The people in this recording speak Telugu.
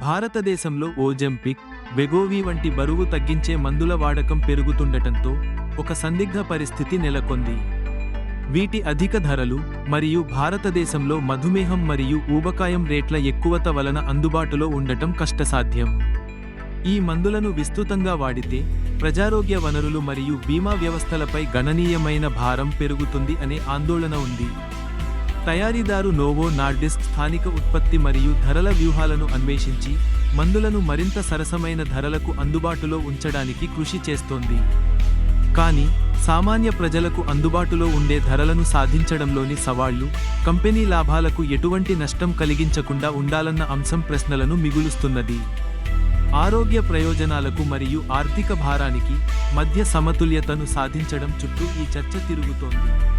భారతదేశంలో ఓజెంపిక్ వెగోవి వంటి బరువు తగ్గించే మందుల వాడకం పెరుగుతుండటంతో ఒక సందిగ్ధ పరిస్థితి నెలకొంది. వీటి అధిక ధరలు మరియు భారతదేశంలో మధుమేహం మరియు ఊబకాయం రేట్ల ఎక్కువత వలన అందుబాటులో ఉండటం కష్టసాధ్యం. ఈ మందులను విస్తృతంగా వాడితే ప్రజారోగ్య వనరులు మరియు బీమా వ్యవస్థలపై గణనీయమైన భారం పెరుగుతుంది అనే ఆందోళన ఉంది. తయారీదారు నోవో నార్డిస్క్ స్థానిక ఉత్పత్తి మరియు ధరల వ్యూహాలను అన్వేషించి మందులను మరింత సరసమైన ధరలకు అందుబాటులో ఉంచడానికి కృషి చేస్తోంది. కానీ సామాన్య ప్రజలకు అందుబాటులో ఉండే ధరలను సాధించడంలోని సవాళ్ళు కంపెనీ లాభాలకు ఎటువంటి నష్టం కలిగించకుండా ఉండాలన్న అంశం ప్రశ్నలను మిగులుస్తున్నది. ఆరోగ్య ప్రయోజనాలకు మరియు ఆర్థిక భారానికి మధ్య సమతుల్యతను సాధించడం చుట్టూ ఈ చర్చ తిరుగుతోంది.